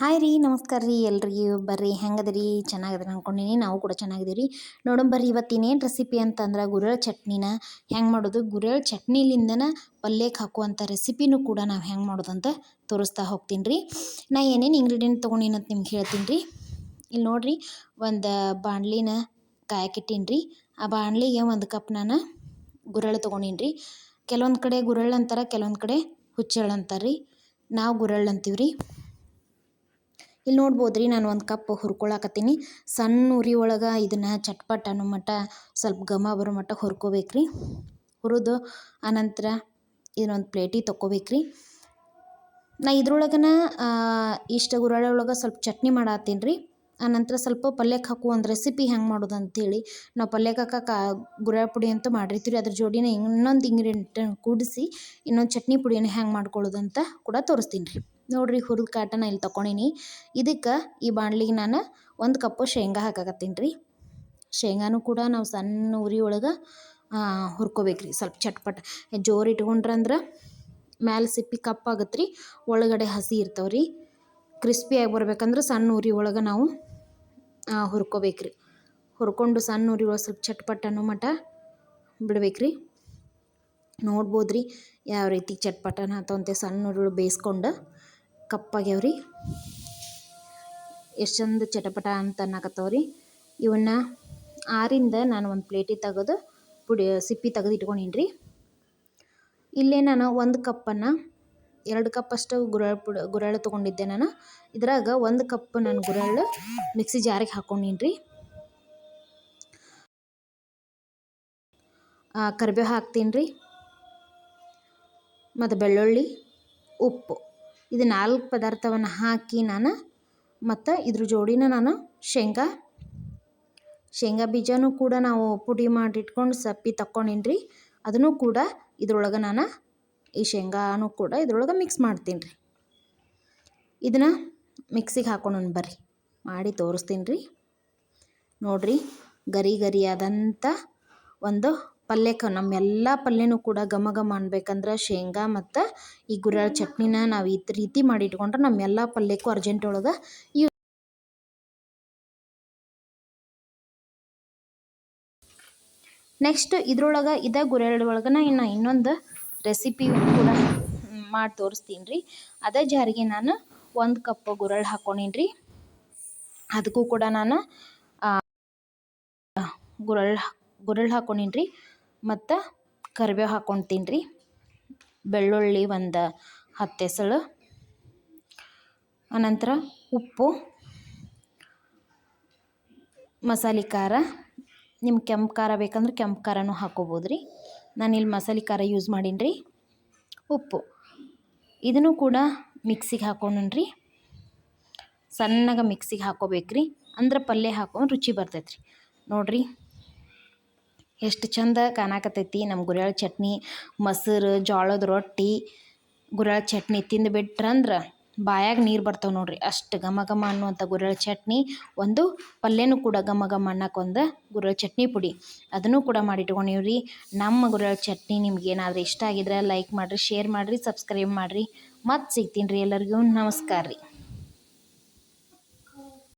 Hi ರೀ, ನಮಸ್ಕಾರ ರೀ ಎಲ್ರಿಗೂ ಬರ್ರಿ, ಹೆಂಗದ್ರಿ? ಚೆನ್ನಾಗದ್ರಿ ಅಂದ್ಕೊಂಡಿನಿ ನಾವು ಕೂಡ ಚೆನ್ನಾಗಿದ್ದೀವಿ ರೀ ಬರ್ರಿ, ಇವತ್ತಿನೇನು ರೆಸಿಪಿ ಅಂತಂದ್ರೆ ಗುರೆಳ್ ಚಟ್ನಿನ ಹೆಂಗೆ ಮಾಡೋದು? ಗುರೆಳ್ ಚಟ್ನಿಲಿಂದನ ಪಲ್ಯಕ್ಕೆ ಹಾಕುವಂಥ ರೆಸಿಪಿನೂ ಕೂಡ ನಾವು ಹೆಂಗೆ ಮಾಡೋದು ಅಂತ ತೋರಿಸ್ತಾ ಹೋಗ್ತೀನಿ ರೀ. ನಾ ಏನೇನು ಇಂಗ್ರೀಡಿಯೆಂಟ್ ತೊಗೊಂಡಿನ ಅಂತ ನಿಮ್ಗೆ ಹೇಳ್ತೀನಿ ರೀ. ಇಲ್ಲಿ ನೋಡಿರಿ, ಒಂದು ಬಾಣಲಿನ ಕಾಯಕ್ಕಿಟ್ಟೀನಿ ರೀ. ಆ ಬಾಣಲಿಗೆ ಒಂದು ಕಪ್ ನಾನು ಗುರೆಳ್ ತೊಗೊಂಡೀನಿ ರೀ. ಕೆಲವೊಂದು ಕಡೆ ಗುರೆಳ್ ಅಂತಾರೆ, ಕೆಲವೊಂದು ಕಡೆ ಹುಚ್ಚೆಳ್ ಅಂತಾರೆ ರೀ ನಾವು ಗುರೆಳ್ ಅಂತೀವಿ ರೀ ಇಲ್ಲಿ ನೋಡ್ಬೋದು ರೀ ನಾನು ಒಂದು ಕಪ್ ಹುರ್ಕೊಳಕತ್ತೀನಿ. ಸಣ್ಣ ಉರಿ ಒಳಗೆ ಇದನ್ನು ಚಟ್ಪಟ್ ಅನ್ನೋ ಮಟ್ಟ, ಸ್ವಲ್ಪ ಘಮ ಬರೋ ಮಟ್ಟ ಹುರ್ಕೋಬೇಕು ರೀ ಹುರಿದು ಆನಂತರ ಇದನ್ನೊಂದು ಪ್ಲೇಟಿಗೆ ತೊಗೋಬೇಕ್ರಿ ನಾ ಇದ್ರೊಳಗನ ಇಷ್ಟು ಒಳಗೆ ಸ್ವಲ್ಪ ಚಟ್ನಿ ಮಾಡತ್ತೀನಿ ರೀ ಆನಂತರ ಸ್ವಲ್ಪ ಪಲ್ಯಕ್ಕೆ ಹಾಕುವ ಒಂದು ರೆಸಿಪಿ ಹೆಂಗೆ ಮಾಡೋದು ಅಂತೇಳಿ. ನಾವು ಪಲ್ಯಕ್ಕೆ ಹಾಕಕ್ಕೆ ಗುರಾಳ ಪುಡಿ ಅಂತ ಮಾಡಿರ್ತೀವಿ ಅದ್ರ ಜೋಡಿನ ಇನ್ನೊಂದು ಇಂಗ್ರೀಡಿಯೆಂಟ್ ಕೂಡಿಸಿ, ಇನ್ನೊಂದು ಚಟ್ನಿ ಪುಡಿಯನ್ನು ಹೆಂಗೆ ಮಾಡ್ಕೊಳ್ಳೋದು ಅಂತ ಕೂಡ ತೋರಿಸ್ತೀನಿ ರೀ ನೋಡಿರಿ ಹುರಿದ ಕಾಟನ ಇಲ್ಲಿ ತೊಗೊಂಡೀನಿ ಇದಕ್ಕೆ ಈ ಬಾಣಲಿಗೆ ನಾನು ಒಂದು ಕಪ್ಪು ಶೇಂಗಾ ಹಾಕಾಕತ್ತೀನಿ ರೀ ಶೇಂಗಾನು ಕೂಡ ನಾವು ಸಣ್ಣ ಉರಿ ಒಳಗೆ ಹುರ್ಕೋಬೇಕು ರೀ ಸ್ವಲ್ಪ ಚಟ್ಪಟ್. ಜೋರು ಇಟ್ಕೊಂಡ್ರೆ ಅಂದ್ರೆ ಮ್ಯಾಲೆ ಸಿಪ್ಪಿ ಕಪ್ಪಾಗತ್ತೆ ರೀ ಒಳಗಡೆ ಹಸಿ ಇರ್ತಾವೆ ರೀ ಕ್ರಿಸ್ಪಿಯಾಗಿ ಬರ್ಬೇಕಂದ್ರೆ ಸಣ್ಣ ಉರಿ ಒಳಗೆ ನಾವು ಹುರ್ಕೋಬೇಕು ರೀ ಹುರ್ಕೊಂಡು ಸಣ್ಣ ಉರಿ ಸ್ವಲ್ಪ ಚಟ್ಪಟ್ ಅನ್ನೋ ಮಟ್ಟ ಬಿಡ್ಬೇಕು ರೀ ನೋಡ್ಬೋದು ರೀ ಯಾವ ರೀತಿ ಚಟ್ಪಟನ ಆತವಂತೆ ಸಣ್ಣ ಉರುಳು ಬೇಯಿಸ್ಕೊಂಡು ಕಪ್ಪಾಗ್ಯಾವ್ರಿ ಎಷ್ಟು ಚಂದ ಚಟಪಟ ಅಂತ ಅನ್ನಕತ್ತವ ರೀ ಇವನ್ನ ಆರಿಂದ ನಾನು ಒಂದು ಪ್ಲೇಟಿಗೆ ತೆಗೆದು ಪುಡಿ, ಸಿಪ್ಪಿ ತೆಗೆದು ಇಟ್ಕೊಂಡಿನಿ ಇಲ್ಲೇ ನಾನು ಒಂದು ಕಪ್ಪನ್ನು ಎರಡು ಕಪ್ಪಷ್ಟು ಅಷ್ಟು ಪುಡಿ ಗುರೆಳ್ಳು ತೊಗೊಂಡಿದ್ದೆ ನಾನು. ಇದ್ರಾಗ ಒಂದು ಕಪ್ ನಾನು ಗುರೆಳ್ಳು ಮಿಕ್ಸಿ ಜಾರಿಗೆ ಹಾಕ್ಕೊಂಡೀನಿ ರೀ. ಕರಿಬೇವು ಹಾಕ್ತೀನಿ ರೀ. ಮತ್ತು ಬೆಳ್ಳುಳ್ಳಿ, ಉಪ್ಪು. ಇದು ನಾಲ್ಕು ಪದಾರ್ಥವನ್ನು ಹಾಕಿ ನಾನು, ಮತ್ತು ಇದ್ರ ಜೋಡಿನ ನಾನು ಶೇಂಗಾ ಶೇಂಗಾ ಬೀಜನೂ ಕೂಡ ನಾವು ಪುಡಿ ಮಾಡಿಟ್ಕೊಂಡು ಸಪ್ಪಿ ತಕ್ಕೊಂಡೀನಿ ರೀ. ಅದನ್ನು ಕೂಡ ಇದ್ರೊಳಗೆ ನಾನು ಈ ಶೇಂಗಾನು ಕೂಡ ಇದ್ರೊಳಗೆ ಮಿಕ್ಸ್ ಮಾಡ್ತೀನಿ ರೀ. ಇದನ್ನು ಮಿಕ್ಸಿಗೆ ಹಾಕೊಂಡು ಬರ್ರಿ. ಮಾಡಿ ತೋರಿಸ್ತೀನಿ ರೀ. ನೋಡಿರಿ, ಗರಿ ಗರಿಯಾದಂಥ ಒಂದು ಪಲ್ಯಕ್ಕೆ ನಮ್ಮೆಲ್ಲ ಪಲ್ಯನೂ ಕೂಡ ಘಮ ಘಮ ಅನ್ಬೇಕಂದ್ರೆ ಶೇಂಗಾ ಮತ್ತು ಈ ಗುರಾಳ ಚಟ್ನಿನ ನಾವು ಈ ರೀತಿ ಮಾಡಿ ಇಟ್ಕೊಂಡ್ರೆ ನಮ್ಮೆಲ್ಲ ಪಲ್ಯಕ್ಕೂ ಅರ್ಜೆಂಟ್ ಒಳಗೆ ಯೂ ನೆಕ್ಸ್ಟ್ ಇದ್ರೊಳಗೆ ಇದೇ ಗುರೆಳ್ಳೊಳಗನ ಒಳಗೆ ಇನ್ನು ಇನ್ನೊಂದು ರೆಸಿಪಿ ಕೂಡ ಮಾಡಿ ತೋರಿಸ್ತೀನಿ ರೀ ಅದೇ ಜಾರಿಗೆ ನಾನು ಒಂದು ಕಪ್ ಗುರಳ್ ಹಾಕ್ಕೊಂಡೀನಿ ರೀ ಅದಕ್ಕೂ ಕೂಡ ನಾನು ಗುರಳ್ ಗುರಳ್ ಹಾಕ್ಕೊಂಡೀನಿ ರೀ ಮತ್ತು ಕರಿಬೇವು ಹಾಕ್ಕೊಳ್ತೀನಿ ರೀ ಬೆಳ್ಳುಳ್ಳಿ ಒಂದು ಹತ್ತು ಎಸಳು ಆನಂತರ ಉಪ್ಪು. ಮಸಾಲೆ ಖಾರ. ನಿಮ್ಗೆ ಕೆಂಪು ಖಾರ ಬೇಕಂದ್ರೆ ಕೆಂಪು ಖಾರನೂ ಹಾಕೋಬೋದು ರೀ ನಾನಿಲ್ಲಿ ಮಸಾಲೆ ಖಾರ ಯೂಸ್ ಮಾಡೀನಿ ರೀ ಉಪ್ಪು. ಇದನ್ನು ಕೂಡ ಮಿಕ್ಸಿಗೆ ಹಾಕ್ಕೊಂಡ್ರಿ ರೀ ಸಣ್ಣಗೆ ಮಿಕ್ಸಿಗೆ ಹಾಕೋಬೇಕ್ರಿ. ಅಂದ್ರೆ ಪಲ್ಯ ಹಾಕೊಂಡು ರುಚಿ ಬರ್ತೈತೆ ರೀ ನೋಡಿರಿ. ಎಷ್ಟು ಚಂದ ಕಾಣಕತ್ತೈತಿ ನಮ್ಮ ಗುರಿಯಾಳ ಚಟ್ನಿ. ಮೊಸರು, ಜೋಳದ ರೊಟ್ಟಿ ಗುರಿಯಾಳ ಚಟ್ನಿ ತಿಂದು ಬಿಟ್ರಂದ್ರೆ ಬಾಯಾಗ ನೀರು ಬರ್ತವೆ ನೋಡ್ರಿ. ಅಷ್ಟು ಘಮ ಘಮ ಅನ್ನುವಂಥ ಗುರೆಳ್ಳು ಚಟ್ನಿ, ಒಂದು ಪಲ್ಯನೂ ಕೂಡ ಘಮ ಘಮ ಅನ್ನಕ್ಕೊಂದು ಗುರೆಳ್ಳು ಚಟ್ನಿ ಪುಡಿ. ಅದನ್ನು ಕೂಡ ಮಾಡಿ ಇಟ್ಕೊಂಡೀವಿ ರೀ ನಮ್ಮ ಗುರೆಳ್ಳು ಚಟ್ನಿ ನಿಮ್ಗೆ ಏನಾದರೂ ಇಷ್ಟ ಆಗಿದ್ರೆ ಲೈಕ್ ಮಾಡಿರಿ, ಶೇರ್ ಮಾಡಿರಿ, ಸಬ್ಸ್ಕ್ರೈಬ್ ಮಾಡಿರಿ. ಮತ್ತೆ ಸಿಗ್ತೀನಿ ರೀ ಎಲ್ಲರಿಗೂ. ನಮಸ್ಕಾರ ರೀ